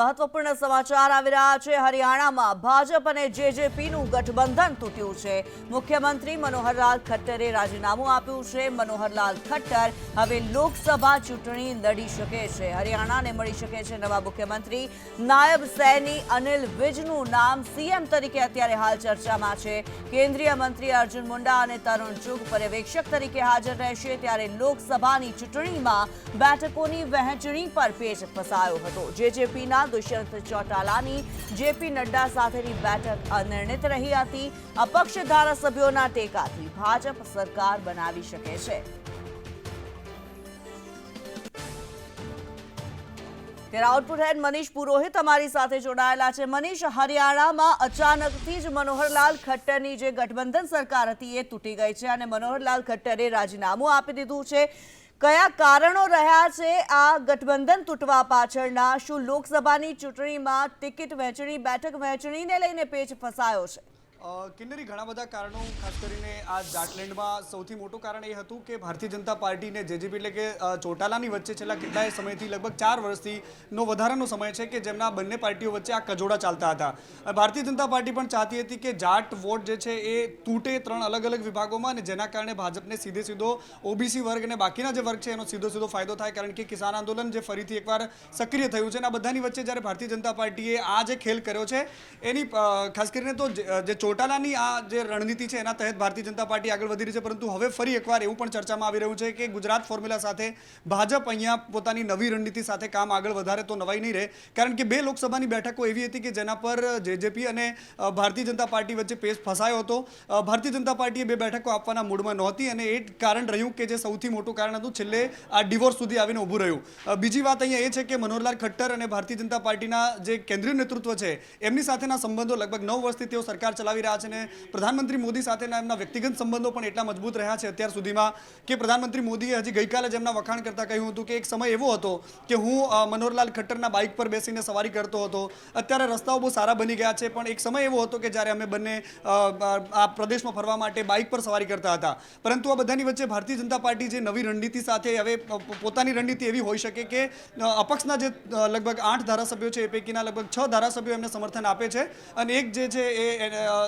મહત્વપૂર્ણ સમાચાર આવી રહ્યા છે. હરિયાણામાં ભાજપ અને જેજેપીનું ગઠબંધન તૂટ્યું છે. મુખ્યમંત્રી મનોહરલાલ ખટ્ટરે રાજીનામું આપ્યું છે. મનોહરલાલ ખટ્ટર હવે લોકસભા ચૂંટણી લડી શકે છે. હરિયાણાને મળી શકે છે નવા મુખ્યમંત્રી. નાયબ સૈની અનિલ વિજનું નામ સીએમ તરીકે અત્યારે હાલ ચર્ચામાં છે. કેન્દ્રીય મંત્રી અર્જુન મુંડા અને તરુણ ચુગ પર્યવેક્ષક તરીકે હાજર રહેશે. ત્યારે લોકસભાની ચૂંટણીમાં બેઠકોની વહેંચણી પર પેચ ફસાયો હતો. જેજેપીના દુષ્યંત ચૌટાલાની જેપી નડ્ડા સાથેની બેઠક અનિર્ણિત રહી હતી. અપક્ષ ધારાસભ્યોના ટેકાથી ભાજપ સરકાર બનાવી શકે છે. આઉટપુટ હેડ મનીષ પુરોહિત અમારી સાથે જોડાયેલા છે. મનીષ, હરિયાણામાં અચાનકથી જ મનોહરલાલ ખટ્ટરની જે ગઠબંધન સરકાર હતી એ તૂટી ગઈ છે અને મનોહરલાલ ખટ્ટરે રાજીનામું આપી દીધું છે. કયા કારણો રહ્યા છે આ ગઠબંધન તૂટવા પાછળના? શું લોકસભાની ચૂંટણીમાં ટિકિટ વહેંચણી, બેઠક વહેંચણીને લઈને પેચ ફસાયો છે? કિન્નરી ઘણા બધા કારણો, ખાસ કરીને આ જાટલેન્ડમાં સૌથી મોટું કારણ એ હતું કે ભારતીય જનતા પાર્ટીને જેજીપી એટલે કે ચોટાલાની વચ્ચે છેલ્લા કેટલાય સમયથી લગભગ ચાર વર્ષથી નો વધારાનો સમય છે કે જેમના બંને પાર્ટીઓ વચ્ચે આ કજોડા ચાલતા હતા. ભારતીય જનતા પાર્ટી પણ ચાહતી હતી કે જાટ વોટ જે છે એ તૂટે ત્રણ અલગ અલગ વિભાગોમાં અને જેના કારણે ભાજપને સીધે સીધો ઓબીસી વર્ગ અને બાકીના જે વર્ગ છે એનો સીધો સીધો ફાયદો થાય કારણ કે કિસાન આંદોલન જે ફરીથી એકવાર સક્રિય થયું છે અને આ બધાની વચ્ચે જ્યારે ભારતીય જનતા પાર્ટીએ આ જે ખેલ કર્યો છે, એની ખાસ કરીને તો જે જે ચોટાલાની આ જે રણનીતિ છે એના તહેત ભારતીય જનતા પાર્ટી આગળ વધી રહી છે, પરંતુ હવે ફરી એકવાર એવું પણ ચર્ચામાં આવી રહ્યું છે કે ગુજરાત ફોર્મ્યુલા સાથે ભાજપ અહીંયા પોતાની નવી રણનીતિ સાથે કામ આગળ વધારે તો નવાઈ નહીં રહે. કારણ કે બે લોકસભાની બેઠકો એવી હતી કે જેના પર જેજેપી અને ભારતીય જનતા પાર્ટી વચ્ચે પેચ ફસાયો હતો. ભારતીય જનતા પાર્ટીએ બે બેઠકો આપવાના મૂડમાં નહોતી અને એ કારણ રહ્યું કે જે સૌથી મોટું કારણ હતું, છેલ્લે આ ડિવોર્સ સુધી આવીને ઊભું રહ્યું. બીજી વાત અહીંયા એ છે કે મનોહરલાલ ખટ્ટર અને ભારતીય જનતા પાર્ટીના જે કેન્દ્રીય નેતૃત્વ છે, એમની સાથેના સંબંધો લગભગ નવ વર્ષથી તેઓ સરકાર ચલાવી રહ્યા છે અને પ્રધાનમંત્રી મોદી સાથેના એમના વ્યક્તિગત સંબંધો પણ એટલા મજબૂત રહ્યા છે અત્યાર સુધીમાં કે પ્રધાનમંત્રી મોદીએ હજી ગઈકાલે જ એમના વખાણ કરતા કહ્યું હતું કે એક સમય એવો હતો કે હું મનોહરલાલ ખટ્ટરના બાઇક પર બેસીને સવારી કરતો હતો. અત્યારે રસ્તાઓ બહુ સારા બની ગયા છે, પણ એક સમય એવો હતો કે જ્યારે અમે બંને આ પ્રદેશમાં ફરવા માટે બાઇક પર સવારી કરતા હતા. પરંતુ આ બધાની વચ્ચે ભારતીય જનતા પાર્ટી જે નવી રણનીતિ સાથે હવે પોતાની રણનીતિ એવી હોઈ શકે કે અપક્ષના જે લગભગ આઠ ધારાસભ્યો છે એ પૈકીના લગભગ છ ધારાસભ્યો એમને સમર્થન આપે છે. અને એક જે છે એ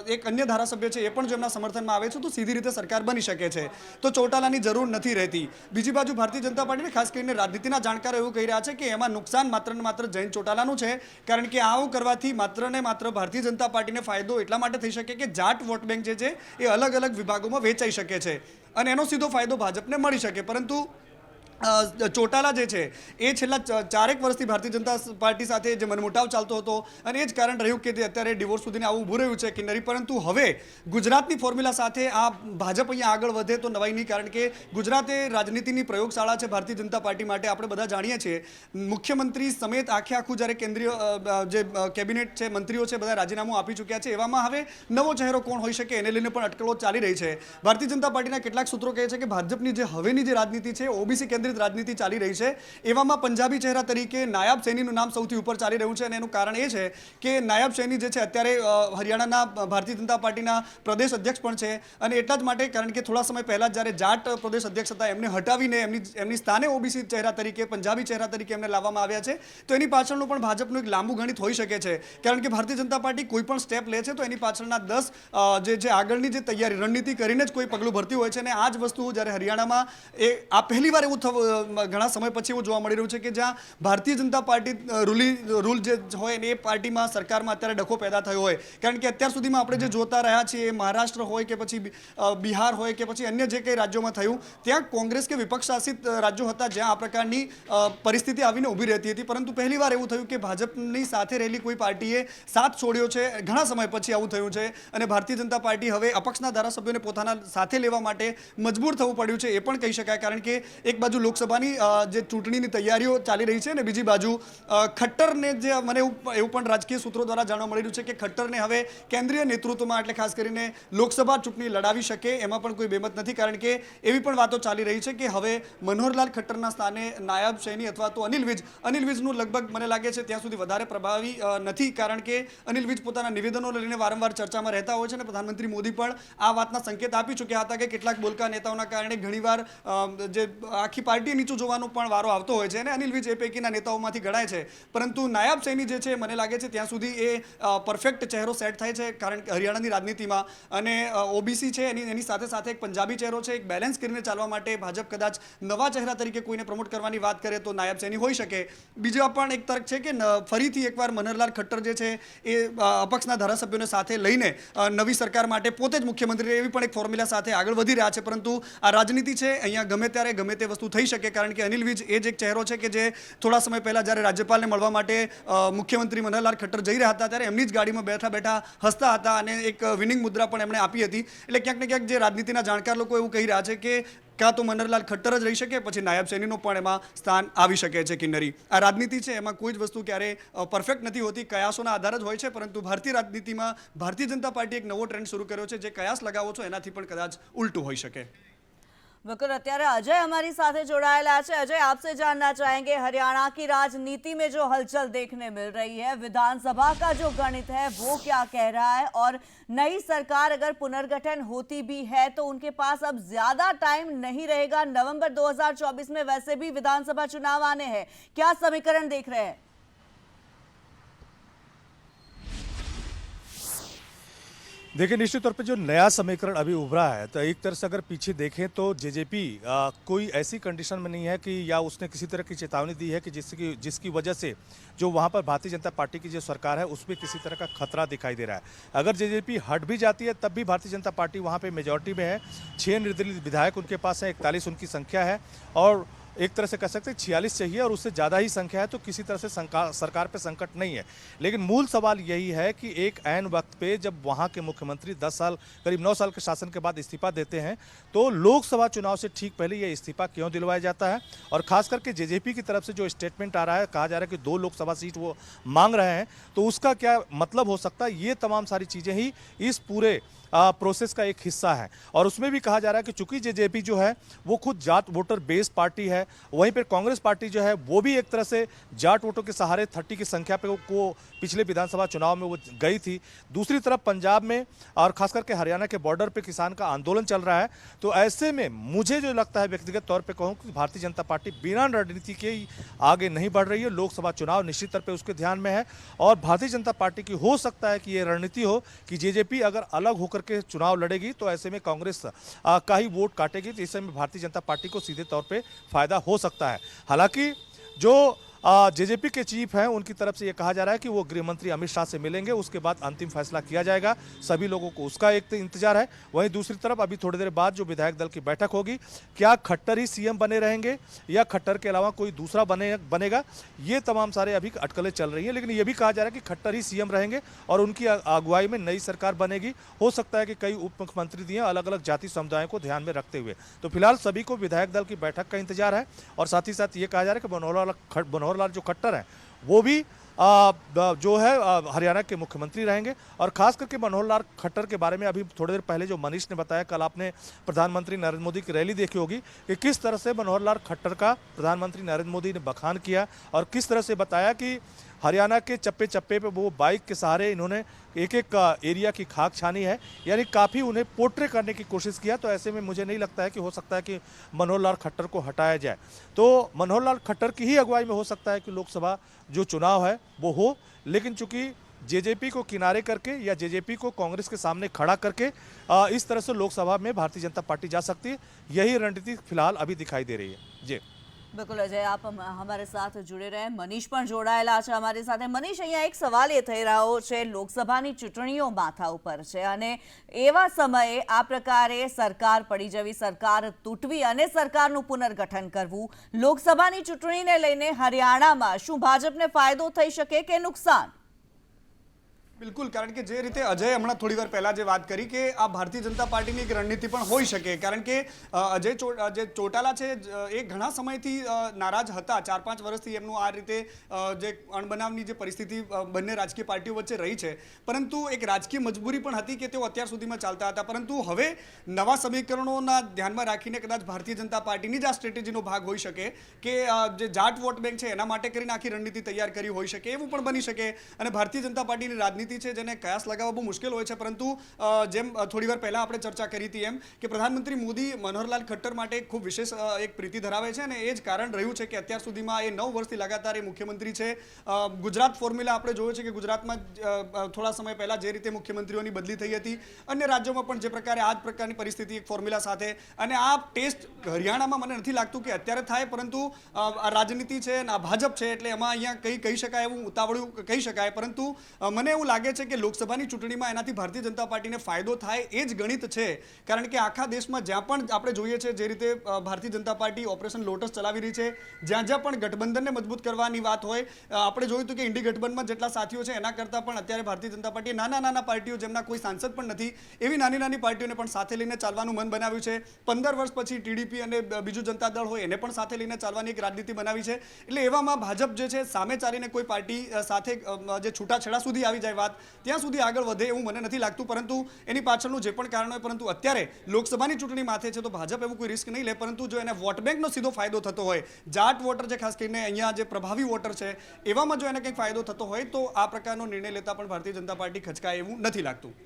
એક અન્ય ધારાસભ્ય છે એ પણ જો એમના સમર્થનમાં આવે છે, તો સીધી રીતે સરકાર બની શકે છે. તો ચોટાલાની જરૂર નથી રહેતી. બીજી બાજુ ભારતીય જનતા પાર્ટીને ખાસ કરીને રાજનીતિના જાણકારો એવું કહી રહ્યા છે કે એમાં નુકસાન માત્ર ને માત્ર જૈન ચોટાલાનું છે, કારણ કે આવું કરવાથી માત્ર ને માત્ર ભારતીય જનતા પાર્ટીને ફાયદો એટલા માટે થઈ શકે કે જાટ વોટ બેંક જે છે, એ અલગ અલગ વિભાગોમાં વેચાઈ શકે છે. અને એનો સીધો ફાયદો ભાજપને મળી શકે. પરંતુ ચોટાલા જે છે, એ છેલ્લા ચારેક વર્ષથી ભારતીય જનતા પાર્ટી સાથે જે મનમોટાવ ચાલતો હતો, અને એ જ કારણ રહ્યું કે અત્યારે ડિવોર્સ સુધીને આવું ઊભું રહ્યું છે કિન્નરી પરંતુ હવે ગુજરાતની ફોર્મ્યુલા સાથે આ ભાજપ અહીંયા આગળ વધે તો નવાઈ નહીં, કારણ કે ગુજરાત એ રાજનીતિની પ્રયોગશાળા છે ભારતીય જનતા પાર્ટી માટે, આપણે બધા જાણીએ છીએ. મુખ્યમંત્રી સમેત આખે આખું જ્યારે કેન્દ્રીય જે કેબિનેટ છે, મંત્રીઓ છે, બધા રાજીનામું આપી ચૂક્યા છે, એવામાં હવે નવો ચહેરો કોણ હોઈ શકે, એને લઈને પણ અટકળો ચાલી રહી છે. ભારતીય જનતા પાર્ટીના કેટલાક સૂત્રો કહે છે કે ભાજપની જે હવેની જે રાજનીતિ છે ઓબીસી કેન્દ્રિત રાજનીતિ ચાલી રહી છે. એવામાં પંજાબી ચહેરા તરીકે નાયબ સૈનીનું નામ સૌથી ઉપર ચાલી રહ્યું છે અને એનું કારણ એ છે કે નાયબ સૈની જે છે અત્યારે હરિયાણાના ભારતીય જનતા પાર્ટીના પ્રદેશ અધ્યક્ષ પણ છે અને એટલા જ માટે કારણ કે થોડા સમય પહેલા જ્યારે જાટ પ્રદેશ અધ્યક્ષ હતા એમને હટાવીને એમની એમની સ્થાને ઓબીસી ચહેરા તરીકે, પંજાબી ચહેરા તરીકે એમને લાવવામાં આવ્યા છે. તો એની પાછળનું પણ ભાજપનું એક લાંબુ ગણિત હોઈ શકે છે. કારણ કે ભારતીય જનતા પાર્ટી કોઈ પણ સ્ટેપ લે છે તો એની પાછળના દસ જે જે આગળની જે તૈયારી, રણનીતિ કરીને જ કોઈ પગલું ભરતી હોય છે અને આ જ વસ્તુ જ્યારે હરિયાણામાં એ, આ પહેલી વાર એવું ઘણા સમય પછી એવું જોવા મળી રહ્યું છે કે જ્યાં ભારતીય જનતા પાર્ટી રૂલી, રૂલ જે હોય એ પાર્ટીમાં સરકારમાં અત્યારે ડખો પેદા થયો હોય. કારણ કે અત્યાર સુધીમાં આપણે જે જોતા રહ્યા છીએ મહારાષ્ટ્ર હોય કે પછી બિહાર હોય કે પછી અન્ય જે કંઈ રાજ્યોમાં થયું, ત્યાં કોંગ્રેસ કે વિપક્ષ શાસિત રાજ્યો હતા જ્યાં આ પ્રકારની પરિસ્થિતિ આવીને ઊભી રહેતી હતી. પરંતુ પહેલી વાર એવું થયું કે ભાજપની સાથે રહેલી કોઈ પાર્ટીએ સાથ છોડ્યો છે. ઘણા સમય પછી આવું થયું છે અને ભારતીય જનતા પાર્ટી હવે અપક્ષના ધારાસભ્યોને પોતાના સાથે લેવા માટે મજબૂર થવું પડ્યું છે એ પણ કહી શકાય. કારણ કે એક બાજુ લોકસભાની જે ચૂંટણીની તૈયારીઓ ચાલી રહી છે અને બીજી બાજુ ખટ્ટરને જે મને એવું પણ રાજકીય સૂત્રો દ્વારા જાણવા મળી છે કે ખટ્ટરને હવે કેન્દ્રીય નેતૃત્વમાં, એટલે ખાસ કરીને લોકસભા ચૂંટણી લડાવી શકે, એમાં પણ કોઈ બેમત નથી. કારણ કે એવી પણ વાતો ચાલી રહી છે કે હવે મનોહરલાલ ખટ્ટરના સ્થાને નાયબ સૈની અથવા તો અનિલ વિજ, અનિલ વિજનું લગભગ મને લાગે છે ત્યાં સુધી વધારે પ્રભાવી નથી. કારણ કે અનિલ વિજ પોતાના નિવેદનો લઈને વારંવાર ચર્ચામાં રહેતા હોય છે અને પ્રધાનમંત્રી મોદી પણ આ વાતના સંકેત આપી ચૂક્યા હતા કે કેટલાક બોલકા નેતાઓના કારણે ઘણીવાર જે આખી પાર્ટી પાર્ટી નીચું જોવાનો પણ વારો આવતો હોય છે અને અનિલ વિજ એ પૈકીના નેતાઓમાંથી ગણાય છે. પરંતુ નાયબ સૈની જે છે, મને લાગે છે ત્યાં સુધી એ પરફેક્ટ ચહેરો સેટ થાય છે, કારણ કે હરિયાણાની રાજનીતિમાં. અને ઓબીસી છે, એની એની સાથે સાથે એક પંજાબી ચહેરો છે, એક બેલેન્સ કરીને ચાલવા માટે ભાજપ કદાચ નવા ચહેરા તરીકે કોઈને પ્રમોટ કરવાની વાત કરે તો નાયબ સૈની હોઈ શકે. બીજા પણ એક તર્ક છે કે ફરીથી એકવાર મનહરલાલ ખટ્ટર જે છે, એ અપક્ષના ધારાસભ્યોને સાથે લઈને નવી સરકાર માટે પોતે જ મુખ્યમંત્રી એવી પણ એક ફોર્મ્યુલા સાથે આગળ વધી રહ્યા છે. પરંતુ આ રાજનીતિ છે, અહીંયા ગમે ત્યારે ગમે તે વસ્તુ થઈ શકે, કારણ કે અનિલ વિજ એ જ એક ચહેરો છે કે જે થોડા સમય પહેલા જ્યારે રાજ્યપાલને મળવા માટે મુખ્યમંત્રી મનોહરલાલ ખટ્ટર જઈ રહ્યા હતા, ત્યારે એમની જ ગાડીમાં બેઠા બેઠા હસતા હતા અને એક વિનિંગ મુદ્રા પણ એમણે આપી હતી. એટલે ક્યાંક ને ક્યાંક જે રાજનીતિના જાણકાર લોકો એવું કહી રહ્યા છે કે કાં તો મનોહરલાલ ખટ્ટર જ રહી શકે, પછી નાયબ સૈનીનું પણ એમાં સ્થાન આવી શકે છે કિન્નરી. આ રાજનીતિ છે, એમાં કોઈ જ વસ્તુ ક્યારે પરફેક્ટ નથી હોતી, કયાસોના આધાર જ હોય છે, પરંતુ ભારતીય રાજનીતિમાં ભારતીય જનતા પાર્ટી એક નવો ટ્રેન્ડ શરૂ કર્યો છે, જે કયાસ લગાવો છો એનાથી પણ કદાચ ઉલટું હોઈ શકે. बिल्कुल અત્યારે અજય हमारी साथे जोड़ाएला है अजय आपसे जानना चाहेंगे हरियाणा की राजनीति में जो हलचल देखने मिल रही है विधानसभा का जो गणित है वो क्या कह रहा है और नई सरकार अगर पुनर्गठन होती भी है तो उनके पास अब ज्यादा टाइम नहीं रहेगा नवंबर 2024 में वैसे भी विधानसभा चुनाव आने हैं क्या समीकरण देख रहे हैं देखिए, निश्चित तौर पे जो नया समीकरण अभी उभरा है तो एक तरह से अगर पीछे देखें तो जेजेपी कोई ऐसी कंडीशन में नहीं है कि या उसने किसी तरह की चेतावनी दी है कि जिसकी जिसकी वजह से जो वहाँ पर भारतीय जनता पार्टी की जो सरकार है उसमें किसी तरह का खतरा दिखाई दे रहा है। अगर जेजेपी हट भी जाती है, तब भी भारतीय जनता पार्टी वहाँ पर मेजोरिटी में है। छः निर्दलीय विधायक उनके पास हैं, इकतालीस उनकी संख्या है और एक तरह से कह सकते हैं छियालीस चाहिए और उससे ज़्यादा ही संख्या है तो किसी तरह से सरकार पे संकट नहीं है। लेकिन मूल सवाल यही है कि एक ऐन वक्त पे जब वहाँ के मुख्यमंत्री 10 साल, करीब 9 साल के शासन के बाद इस्तीफा देते हैं तो लोकसभा चुनाव से ठीक पहले यह इस्तीफा क्यों दिलवाया जाता है? और खास करके जेजेपी की तरफ़ से जो स्टेटमेंट आ रहा है, कहा जा रहा है कि दो लोकसभा सीट वो मांग रहे हैं तो उसका क्या मतलब हो सकता है? ये तमाम सारी चीज़ें ही इस पूरे प्रोसेस का एक हिस्सा है। और उसमें भी कहा जा रहा है कि चूँकि जेजेपी जो है, वो खुद जाट वोटर बेस्ड पार्टी है, वहीं पर कांग्रेस पार्टी जो है, वो भी एक तरह से जाट वोटों के सहारे थर्टी की संख्या पे को पिछले विधानसभा चुनाव में वो गई थी। दूसरी तरफ़ पंजाब में, और खास करके हरियाणा के बॉर्डर पर किसान का आंदोलन चल रहा है। तो ऐसे में मुझे जो लगता है व्यक्तिगत तौर पर कहूँ कि भारतीय जनता पार्टी बिना रणनीति के ही आगे नहीं बढ़ रही है। लोकसभा चुनाव निश्चित तौर पर उसके ध्यान में है। और भारतीय जनता पार्टी की हो सकता है कि ये रणनीति हो कि जेजेपी अगर अलग होकर के चुनाव लड़ेगी तो ऐसे में कांग्रेस आ, का ही वोट काटेगी तो इससे में भारतीय जनता पार्टी को सीधे तौर पे फायदा हो सकता है हालांकि जो जेजेपी के चीफ हैं, उनकी तरफ़ से ये कहा जा रहा है कि वो गृह मंत्री अमित शाह से मिलेंगे, उसके बाद अंतिम फैसला किया जाएगा। सभी लोगों को उसका एक इंतज़ार है। वहीं दूसरी तरफ़ अभी थोड़ी देर बाद जो विधायक दल की बैठक होगी, क्या खट्टर ही सीएम बने रहेंगे या खट्टर के अलावा कोई दूसरा बने, बनेगा, ये तमाम सारे अभी अटकलें चल रही हैं। लेकिन ये भी कहा जा रहा है कि खट्टर ही सीएम रहेंगे और उनकी अगुवाई में नई सरकार बनेगी। हो सकता है कि कई उप मुख्यमंत्री दिए अलग अलग जाति समुदायों को ध्यान में रखते हुए। तो फ़िलहाल सभी को विधायक दल की बैठक का इंतज़ार है और साथ ही साथ ये कहा जा रहा है कि लाल मनोहर लाल जो खट्टर हैं वो भी आ, जो है हरियाणा के मुख्यमंत्री रहेंगे। और खास करके मनोहर लाल खट्टर के बारे में अभी थोड़ी देर पहले जो मनीष ने बताया कल आपने प्रधानमंत्री नरेंद्र मोदी की रैली देखी होगी कि किस तरह से मनोहर लाल खट्टर का प्रधानमंत्री नरेंद्र मोदी ने बखान किया और किस तरह से बताया कि हरियाणा के चप्पे चप्पे पे वो बाइक के सहारे इन्होंने एक एक एरिया की खाक छानी है। यानी काफ़ी उन्हें पोर्ट्रे करने की कोशिश किया तो ऐसे में मुझे नहीं लगता है कि हो सकता है कि मनोहर लाल खट्टर को हटाया जाए। तो मनोहर लाल खट्टर की ही अगुवाई में हो सकता है कि लोकसभा जो चुनाव है, वो हो। लेकिन चूँकि जेजेपी को किनारे करके या जेजेपी को कांग्रेस के सामने खड़ा करके इस तरह से लोकसभा में भारतीय जनता पार्टी जा सकती है। यही रणनीति फ़िलहाल अभी दिखाई दे रही है। जी। બિલકુલ, અજય, આપ અમારે સાથ જોડે રહે. મનીષ પણ જોડાયેલા છે અમારી સાથે. મનીષ, અહીંયા એક સવાલ એ થઈ રહ્યો છે. લોકસભાની ચૂંટણીઓ માથા ઉપર છે અને એવા સમયે આ પ્રકારે સરકાર પડી જવી, સરકાર તૂટવી અને સરકારનું પુનર્ગઠન કરવું, લોકસભાની ચૂંટણીને લઈને હરિયાણામાં શું ભાજપને ફાયદો થઈ શકે કે નુકસાન? બિલકુલ, કારણ કે જે રીતે અજય હમણાં થોડી વાર પહેલા જે વાત કરી કે આ ભારતીય જનતા પાર્ટીની એક રણનીતિ પણ હોઈ શકે, કારણ કે અજય જે ચોટાલા છે એ ઘણા સમયથી નારાજ હતા. ચાર પાંચ વર્ષથી એમનું આ રીતે જે અણબનાવની જે પરિસ્થિતિ બંને રાજકીય પાર્ટીઓ વચ્ચે રહી છે. પરંતુ એક રાજકીય મજબૂરી પણ હતી કે તેઓ અત્યાર સુધીમાં ચાલતા હતા. પરંતુ હવે નવા સમીકરણોના ધ્યાનમાં રાખીને કદાચ ભારતીય જનતા પાર્ટીની જ આ સ્ટ્રેટેજીનો ભાગ હોઈ શકે કે જે જાટ વોટ બેંક છે, એના માટે કરીને આખી રણનીતિ તૈયાર કરી હોઈ શકે, એવું પણ બની શકે. અને ભારતીય જનતા પાર્ટીની રાજનીતિ રાજનીતિ છે જેને કયાસ લગાવવા બહુ મુશ્કેલ હોય છે, પરંતુ જેમ થોડી વાર પહેલા આપણે ચર્ચા કરી હતી એમ કે પ્રધાનમંત્રી મોદી મનોહરલાલ ખટ્ટર માટે ખૂબ વિશેષ એક પ્રીતિ ધરાવે છે અને એ જ કારણ રહ્યું છે કે અત્યાર સુધીમાં એ નવ વર્ષથી લગાતાર એ મુખ્યમંત્રી છે. ગુજરાત ફોર્મ્યુલા આપણે જોયું છે કે ગુજરાતમાં થોડા સમય પહેલા જે રીતે મુખ્યમંત્રીઓની બદલી થઈ હતી, અન્ય રાજ્યોમાં પણ જે પ્રકારે આ જ પ્રકારની પરિસ્થિતિ એક ફોર્મ્યુલા સાથે અને આ ટેસ્ટ હરિયાણામાં મને નથી લાગતું કે અત્યારે થાય, પરંતુ આ રાજનીતિ છે અને આ ભાજપ છે એટલે એમાં અહીંયા કંઈ કહી શકાય એવું ઉતાવળું કહી શકાય, પરંતુ મને એવું લાગે છે કે લોકસભાની ચૂંટણીમાં એનાથી ભારતીય જનતા પાર્ટીને ફાયદો થાય એ જ ગણિત છે. કારણ કે આખા દેશમાં જ્યાં પણ આપણે જોઈએ છે, જે રીતે Bharatiya Janata party operation lotus ચલાવી રહી છે, જ્યાં જ્યાં પણ ગઠબંધનને મજબૂત કરવાની વાત હોય આપણે જોયું કે ઇન્ડી ગઠબંધનમાં જેટલા સાથીઓ છે, એના કરતાં પણ અત્યારે ભારતીય જનતા પાર્ટીએ નાના નાના પાર્ટીઓ જેમના કોઈ સાંસદ પણ નથી, એવી નાની નાની પાર્ટીઓને પણ સાથે લઈને ચાલવાનું મન બનાવ્યું છે. પંદર વર્ષ પછી ટીડીપી અને બીજું જનતા દળ હોય, એને પણ સાથે લઈને ચાલવાની એક રાજનીતિ બનાવી છે. એટલે એવામાં ભાજપ જે છે, સામે ચાલીને કોઈ પાર્ટી સાથે જે છૂટાછેડા સુધી આવી જાય વાત ત્યાં સુધી આગળ વધે એવું મને નથી લાગતું પરંતુ એની પાછળનું જે પણ કારણ હોય પરંતુ અત્યારે લોકસભાની ચૂંટણી માથે છે તો ભાજપ એવું કોઈ રિસ્ક નહીં લે પરંતુ જો એને વોટ બેંકનો સીધો ફાયદો થતો હોય જાટ વોટર જે ખાસ કરીને અહીંયા જે પ્રભાવી વોટર છે એવામાં જો એને કંઈક ફાયદો થતો હોય તો આ પ્રકારનો નિર્ણય લેતા પણ ભારતીય જનતા પાર્ટી ખચકાય એવું નથી લાગતું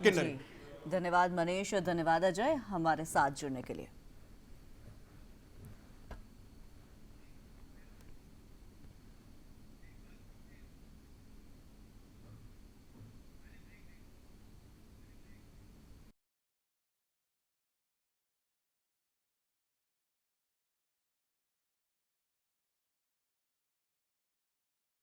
કિન્નરી जी धन्यवाद मनीष धन्यवाद अजय हमारे साथ जुड़ने के लिए